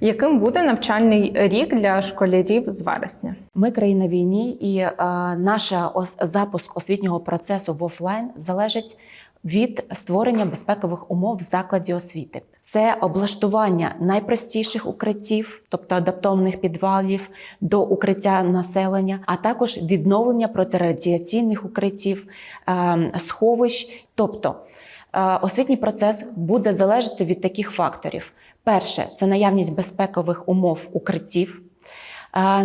Яким буде навчальний рік для школярів з вересня? Ми країна війні, і е, наш ос- запуск освітнього процесу в офлайн залежить від створення безпекових умов в закладі освіти. Це облаштування найпростіших укриттів, тобто адаптованих підвалів до укриття населення, а також відновлення протирадіаційних укриттів, е, сховищ. Тобто е, освітній процес буде залежати від таких факторів. Перше це наявність безпекових умов укриттів.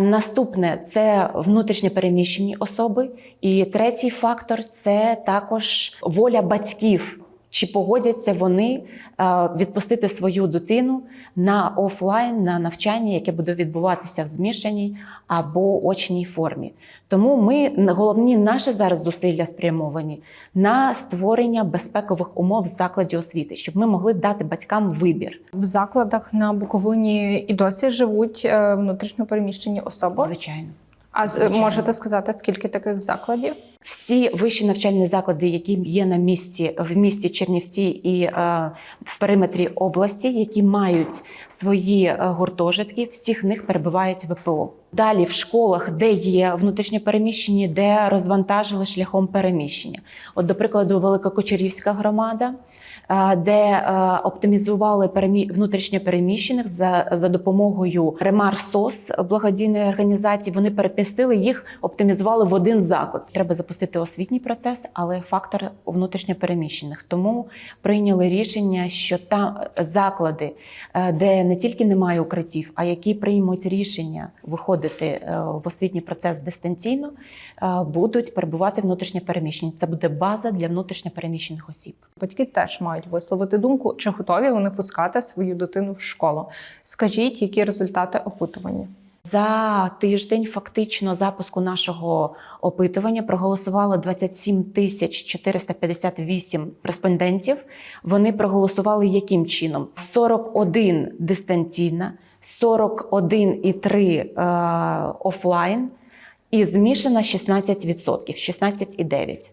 Наступне це внутрішньо переміщені особи. І третій фактор це також воля батьків. Чи погодяться вони е, відпустити свою дитину на офлайн, на навчання, яке буде відбуватися в змішаній або очній формі? Тому ми головні наші зараз зусилля спрямовані на створення безпекових умов в закладі освіти, щоб ми могли дати батькам вибір. В закладах на Буковині і досі живуть е, внутрішньо особи. Звичайно. А звичайно. можете сказати, скільки таких закладів? Всі вищі навчальні заклади, які є на місці в місті Чернівці і е, в периметрі області, які мають свої е, гуртожитки, всіх них перебувають ВПО. Далі в школах, де є внутрішньопереміщені, де розвантажили шляхом переміщення. От, до прикладу, Великокочерівська громада, де е, оптимізували перемі... внутрішньопереміщених за, за допомогою Ремар СОС благодійної організації. Вони перемістили їх, оптимізували в один заклад. Треба запустити освітній процес, але фактор внутрішньопереміщених. Тому прийняли рішення, що там заклади, е, де не тільки немає укриттів, а які приймуть рішення виходити е, в освітній процес дистанційно, е, будуть перебувати внутрішньопереміщені. Це буде база для внутрішньопереміщених осіб. Батьки теж мають висловити думку, чи готові вони пускати свою дитину в школу. Скажіть, які результати опитування? За тиждень фактично запуску нашого опитування проголосувало 27 тисяч 458 респондентів. Вони проголосували яким чином? 41 дистанційна, 41,3 е, офлайн і змішана 16%, 16,9%.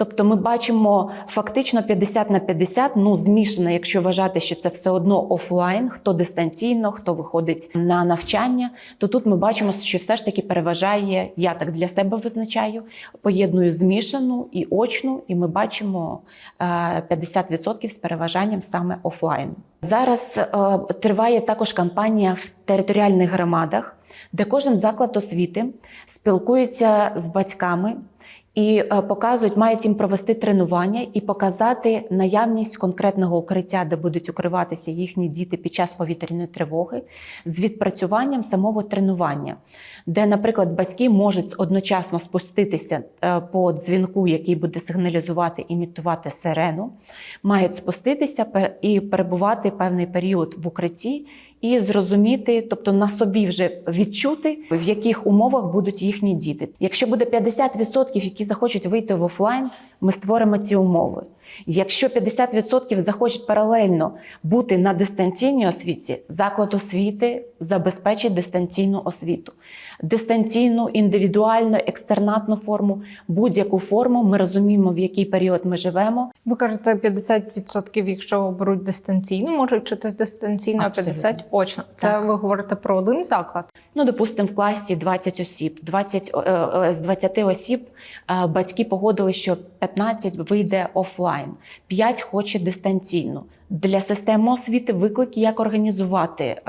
Тобто ми бачимо фактично 50 на 50, ну змішано, якщо вважати, що це все одно офлайн, хто дистанційно, хто виходить на навчання, то тут ми бачимо, що все ж таки переважає, я так для себе визначаю, поєдную змішану і очну, і ми бачимо е, 50% з переважанням саме офлайн. Зараз е, триває також кампанія в територіальних громадах, де кожен заклад освіти спілкується з батьками і е, показують, мають їм провести тренування і показати наявність конкретного укриття, де будуть укриватися їхні діти під час повітряної тривоги, з відпрацюванням самого тренування, де, наприклад, батьки можуть одночасно спуститися е, по дзвінку, який буде сигналізувати, імітувати сирену, мають спуститися і перебувати певний період в укритті. І зрозуміти, тобто на собі вже відчути, в яких умовах будуть їхні діти. Якщо буде 50%, які захочуть вийти в офлайн, ми створимо ці умови. Якщо 50% захочуть паралельно бути на дистанційній освіті, заклад освіти забезпечить дистанційну освіту. Дистанційну, індивідуальну, екстернатну форму, будь-яку форму. Ми розуміємо, в який період ми живемо. Ви кажете, 50% якщо беруть дистанційно, можуть вчитись дистанційно, а Абсолютно. 50% очно. Це Так. ви говорите про один заклад? Ну, допустимо, в класі 20 осіб. 20, е, е, з 20 осіб е, батьки погодили, що 15 вийде офлайн, 5 хоче дистанційно. Для системи освіти виклик, як організувати е,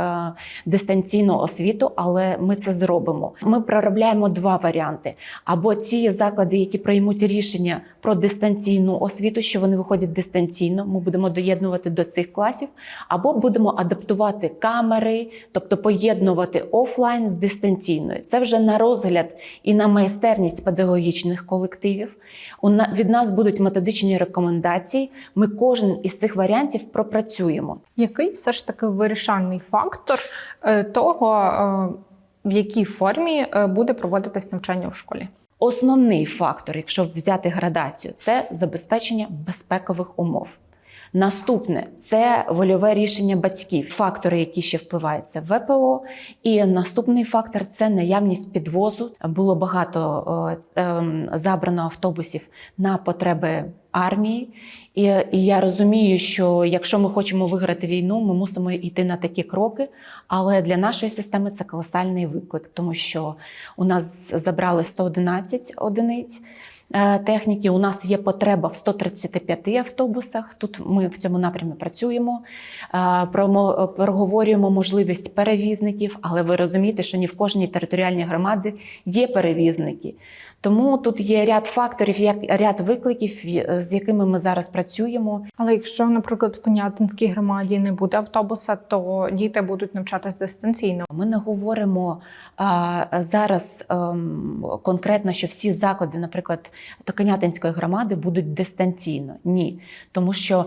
дистанційну освіту, але ми це зробимо. Ми проробляємо два варіанти: або ті заклади, які приймуть рішення про дистанційну освіту, що вони виходять дистанційно, ми будемо доєднувати до цих класів, або будемо адаптувати камери, тобто поєднувати офлайн з дистанційною. Це вже на розгляд і на майстерність педагогічних колективів. У від нас будуть методичні рекомендації. Ми кожен із цих варіантів пропрацюємо. Який все ж таки вирішальний фактор е, того, е, в якій формі е, буде проводитись навчання в школі? Основний фактор, якщо взяти градацію, це забезпечення безпекових умов. Наступне це вольове рішення батьків, фактори, які ще впливають, це ВПО. І наступний фактор це наявність підвозу. Було багато е, ем, забрано автобусів на потреби армії. І, і я розумію, що якщо ми хочемо виграти війну, ми мусимо йти на такі кроки. Але для нашої системи це колосальний виклик, тому що у нас забрали 111 одиниць. е, Техніки у нас є потреба в 135 автобусах. Тут ми в цьому напрямі працюємо. Е, проговорюємо можливість перевізників, але ви розумієте, що ні в кожній територіальній громаді є перевізники. Тому тут є ряд факторів, як ряд викликів, з якими ми зараз працюємо. Але якщо, наприклад, в Конятинській громаді не буде автобуса, то діти будуть навчатись дистанційно. Ми не говоримо а, зараз ем, конкретно, що всі заклади, наприклад, Токанятинської громади будуть дистанційно. Ні, тому що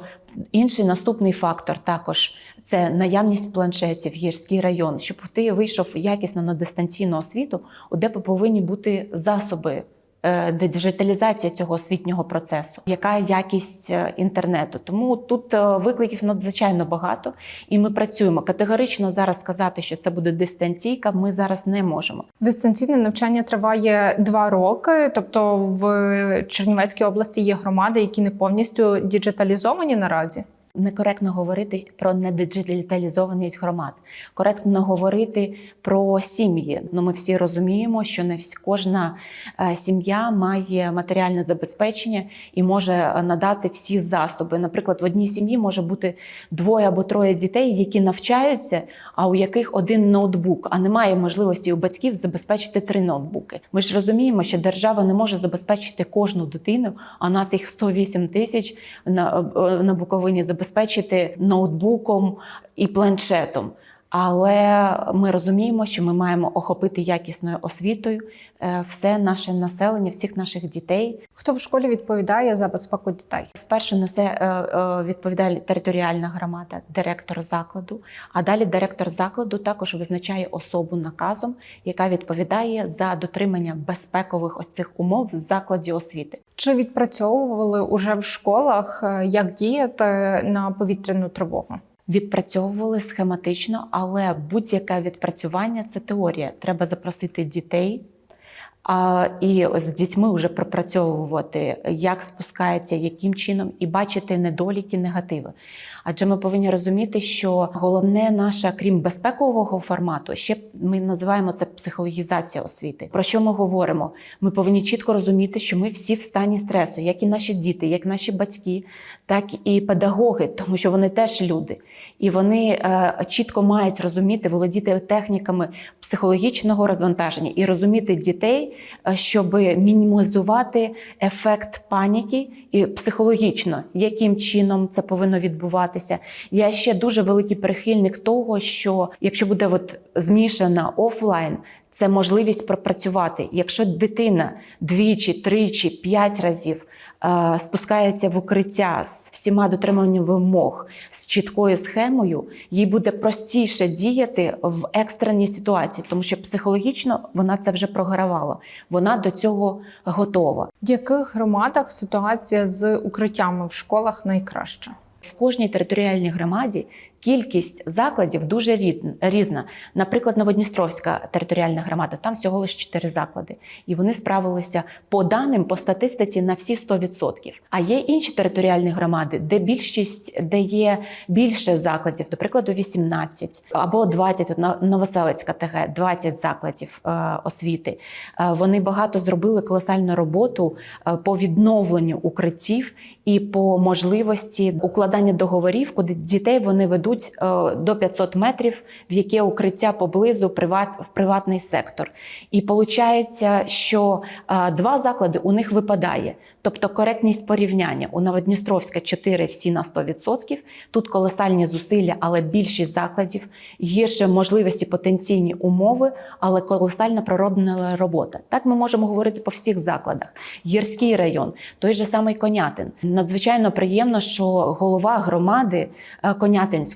інший наступний фактор також це наявність планшетів, гірський район. Щоб ти вийшов якісно на дистанційну освіту, у ДЕП повинні бути засоби. Е, Диджиталізація цього освітнього процесу, яка якість е, інтернету. Тому тут е, викликів надзвичайно багато, і ми працюємо категорично зараз сказати, що це буде дистанційка. Ми зараз не можемо. Дистанційне навчання триває два роки. Тобто в Чернівецькій області є громади, які не повністю діджиталізовані наразі. Некоректно говорити про недиджиталізованість громад, коректно говорити про сім'ї. Ну, ми всі розуміємо, що не кожна е, сім'я має матеріальне забезпечення і може е, надати всі засоби. Наприклад, в одній сім'ї може бути двоє або троє дітей, які навчаються, а у яких один ноутбук, а немає можливості у батьків забезпечити три ноутбуки. Ми ж розуміємо, що держава не може забезпечити кожну дитину, а нас їх 108 тисяч на, е, на Буковині забезпечити ноутбуком і планшетом. Але ми розуміємо, що ми маємо охопити якісною освітою е, все наше населення, всіх наших дітей. Хто в школі відповідає за безпеку дітей? Спершу несе е, е, відповідає територіальна громада, директор закладу. А далі директор закладу також визначає особу наказом, яка відповідає за дотримання безпекових ось цих умов в закладі освіти. Чи відпрацьовували уже в школах, як діяти на повітряну тривогу? Відпрацьовували схематично, але будь-яке відпрацювання це теорія. Треба запросити дітей. А, і з дітьми вже пропрацьовувати, як спускається, яким чином, і бачити недоліки, негативи. Адже ми повинні розуміти, що головне наше, крім безпекового формату, ще ми називаємо це психологізація освіти. Про що ми говоримо? Ми повинні чітко розуміти, що ми всі в стані стресу, як і наші діти, як наші батьки, так і педагоги, тому що вони теж люди, і вони е, чітко мають розуміти, володіти техніками психологічного розвантаження і розуміти дітей, е, щоб мінімізувати ефект паніки і психологічно, яким чином це повинно відбуватися. Я ще дуже великий прихильник того, що якщо буде от змішана офлайн. Це можливість пропрацювати. Якщо дитина двічі, тричі, п'ять разів е, спускається в укриття з всіма дотриманням вимог, з чіткою схемою, їй буде простіше діяти в екстреній ситуації, тому що психологічно вона це вже програвала. Вона до цього готова. В яких громадах ситуація з укриттями в школах найкраща? В кожній територіальній громаді кількість закладів дуже різна. Наприклад, Новодністровська територіальна громада, там всього лише 4 заклади. І вони справилися по даним, по статистиці на всі 100%. А є інші територіальні громади, де більшість, де є більше закладів, до прикладу, 18 або 20, от Нов- Новоселицька ТГ, 20 закладів е, освіти. Е, вони багато зробили колосальну роботу е, по відновленню укриттів і по можливості укладання договорів, куди дітей вони ведуть е, до 500 метрів, в яке укриття поблизу приват, в приватний сектор. І виходить, що е, два заклади у них випадає. Тобто коректність порівняння у Новодністровська 4 всі на 100%. Тут колосальні зусилля, але більшість закладів, гірше можливості, потенційні умови, але колосальна пророблена робота. Так ми можемо говорити по всіх закладах. Гірський район, той же самий Конятин. Надзвичайно приємно, що голова громади е,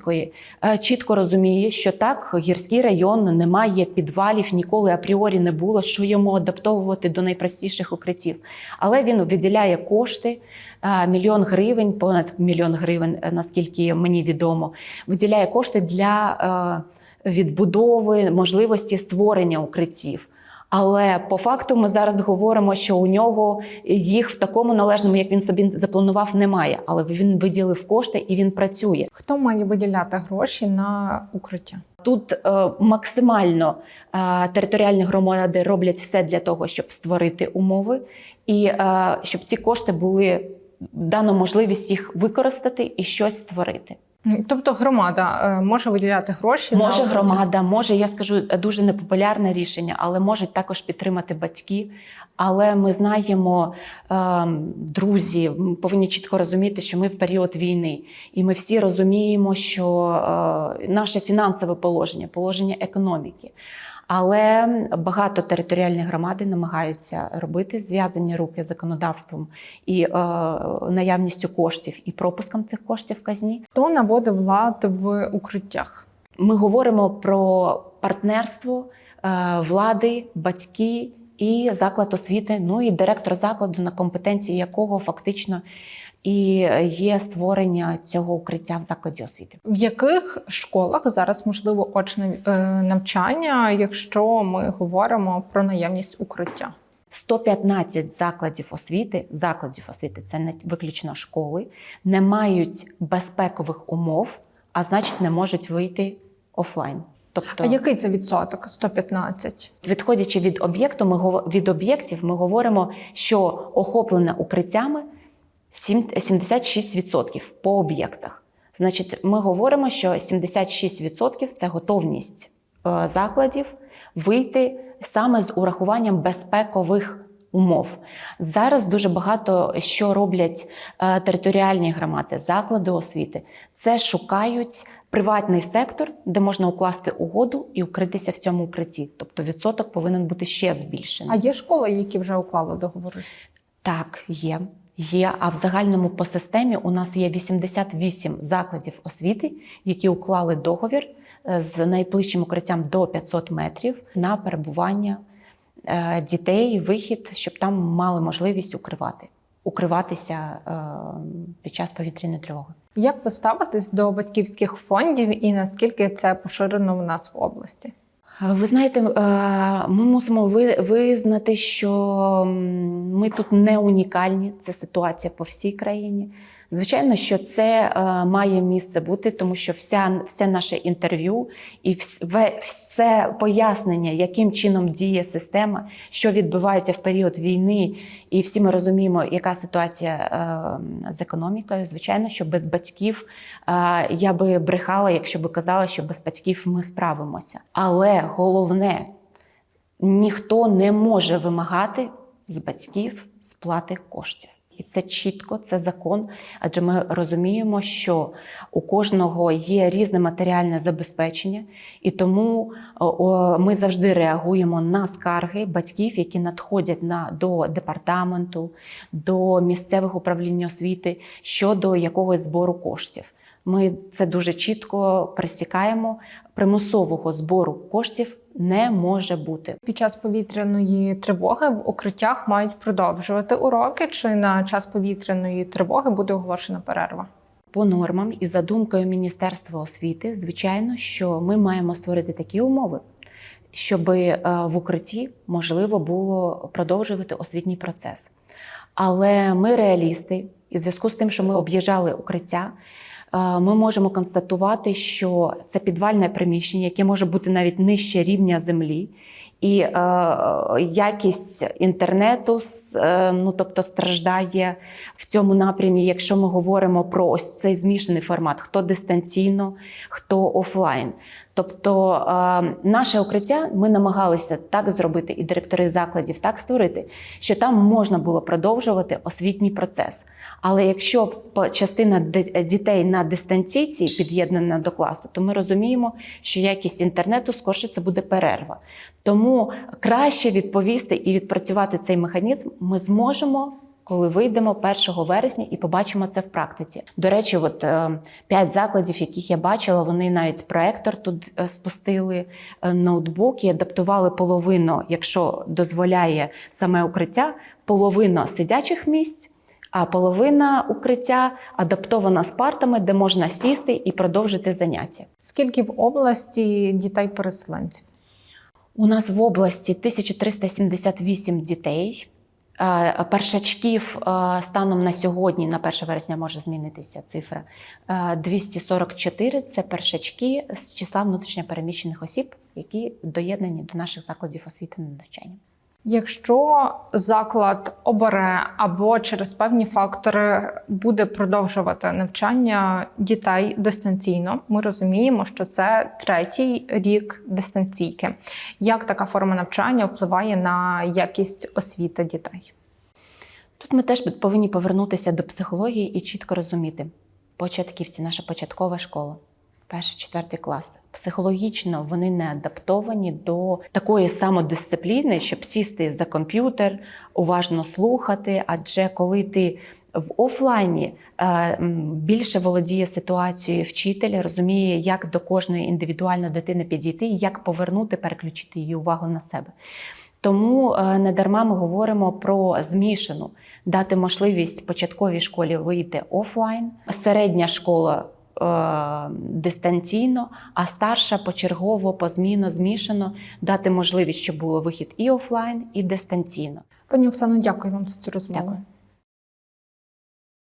Конятинської е, чітко розуміє, що так, гірський район не має підвалів, ніколи апріорі не було, що йому адаптовувати до найпростіших укриттів. Але він виділяє кошти. е, Мільйон гривень, понад мільйон гривень, е, наскільки мені відомо, виділяє кошти для відбудови можливості створення укриттів. Але по факту ми зараз говоримо, що у нього їх в такому належному, як він собі запланував, немає. Але він виділив кошти і він працює. Хто має виділяти гроші на укриття? Тут е, максимально е, територіальні громади роблять все для того, щоб створити умови, і е, щоб ці кошти були дано можливість їх використати і щось створити. Тобто громада е, може виділяти гроші Може на громада, може, я скажу дуже непопулярне рішення, але можуть також підтримати батьки. Але ми знаємо, ем, друзі, повинні чітко розуміти, що ми в період війни, і ми всі розуміємо, що е, наше фінансове положення, положення економіки. Але багато територіальних громади намагаються робити зв'язані руки законодавством і е, наявністю коштів і пропуском цих коштів в казні. Хто наводив лад в укриттях? Ми говоримо про партнерство е, влади, батьки і заклад освіти, ну і директор закладу, на компетенції якого фактично і є створення цього укриття в закладі освіти. В яких школах зараз можливо очне е, навчання, якщо ми говоримо про наявність укриття? 115 закладів освіти, закладів освіти це не виключно школи, не мають безпекових умов, а значить, не можуть вийти офлайн. Тобто, А який це відсоток? 115? Відходячи від об'єкту, ми від об'єктів, ми говоримо, що охоплене укриттями 76% по об'єктах. Значить, ми говоримо, що 76% це готовність е, закладів вийти саме з урахуванням безпекових умов. Зараз дуже багато що роблять е, територіальні громади, заклади освіти. Це шукають приватний сектор, де можна укласти угоду і укритися в цьому укритті. Тобто відсоток повинен бути ще збільшений. А є школи, які вже уклали договори? Так, є. Є, а в загальному по системі у нас є 88 закладів освіти, які уклали договір е, з найближчим укриттям до 500 метрів на перебування е, дітей, вихід, щоб там мали можливість укривати, укриватися е, під час повітряної тривоги. Як ви ставитесь до батьківських фондів і наскільки це поширено в нас в області? Ви знаєте, е, ми мусимо ви- визнати, що ми тут не унікальні. Це ситуація по всій країні. Звичайно, що це е, має місце бути, тому що вся, все наше інтерв'ю і вс- все пояснення, яким чином діє система, що відбувається в період війни, і всі ми розуміємо, яка ситуація е, з економікою. Звичайно, що без батьків е, я би брехала, якщо би казала, що без батьків ми справимося. Але головне, ніхто не може вимагати з батьків сплати коштів. І це чітко, це закон. Адже ми розуміємо, що у кожного є різне матеріальне забезпечення, і тому о, ми завжди реагуємо на скарги батьків, які надходять на, до департаменту, до місцевих управлінь освіти щодо якогось збору коштів. Ми це дуже чітко пресікаємо. Примусового збору коштів не може бути. Під час повітряної тривоги в укриттях мають продовжувати уроки, чи на час повітряної тривоги буде оголошена перерва? По нормам і за думкою Міністерства освіти, звичайно, що ми маємо створити такі умови, щоб в укритті можливо було продовжувати освітній процес. Але ми реалісти, і в зв'язку з тим, що ми об'їжджали укриття, е, ми можемо констатувати, що це підвальне приміщення, яке може бути навіть нижче рівня землі, і е, якість інтернету е, ну, тобто страждає в цьому напрямі, якщо ми говоримо про ось цей змішаний формат: хто дистанційно, хто офлайн. Тобто е, наше укриття ми намагалися так зробити, і директори закладів так створити, що там можна було продовжувати освітній процес. Але якщо частина дітей на дистанційці під'єднана до класу, то ми розуміємо, що якість інтернету скорше це буде перерва. Тому краще відповісти і відпрацювати цей механізм ми зможемо. Коли вийдемо 1 вересня і побачимо це в практиці. До речі, от е, п'ять закладів, яких я бачила, вони навіть проектор тут е, спустили, е, ноутбук і адаптували половину, якщо дозволяє саме укриття, половину сидячих місць, а половина укриття адаптована з партами, де можна сісти і продовжити заняття. Скільки в області дітей-переселенців? У нас в області 1378 дітей. Е, Першачків е, станом на сьогодні, на 1 вересня може змінитися цифра. е, 244 це першачки з числа внутрішньопереміщених осіб, які доєднані до наших закладів освіти на навчання. Якщо заклад обере або через певні фактори буде продовжувати навчання дітей дистанційно, ми розуміємо, що це третій рік дистанційки. Як така форма навчання впливає на якість освіти дітей? Тут ми теж повинні повернутися до психології і чітко розуміти. Початківці, наша початкова школа, перший, четвертий клас. Психологічно вони не адаптовані до такої самодисципліни, щоб сісти за комп'ютер, уважно слухати. Адже коли ти в офлайні е, більше володіє ситуацією вчитель, розуміє, як до кожної індивідуально дитини підійти як повернути, переключити її увагу на себе. Тому е, не дарма ми говоримо про змішану, дати можливість початковій школі вийти офлайн, середня школа дистанційно, а старша почергово, позмінно, змішано, дати можливість, щоб було вихід і офлайн, і дистанційно. Пані Оксано, дякую вам за цю розмову. Дякую.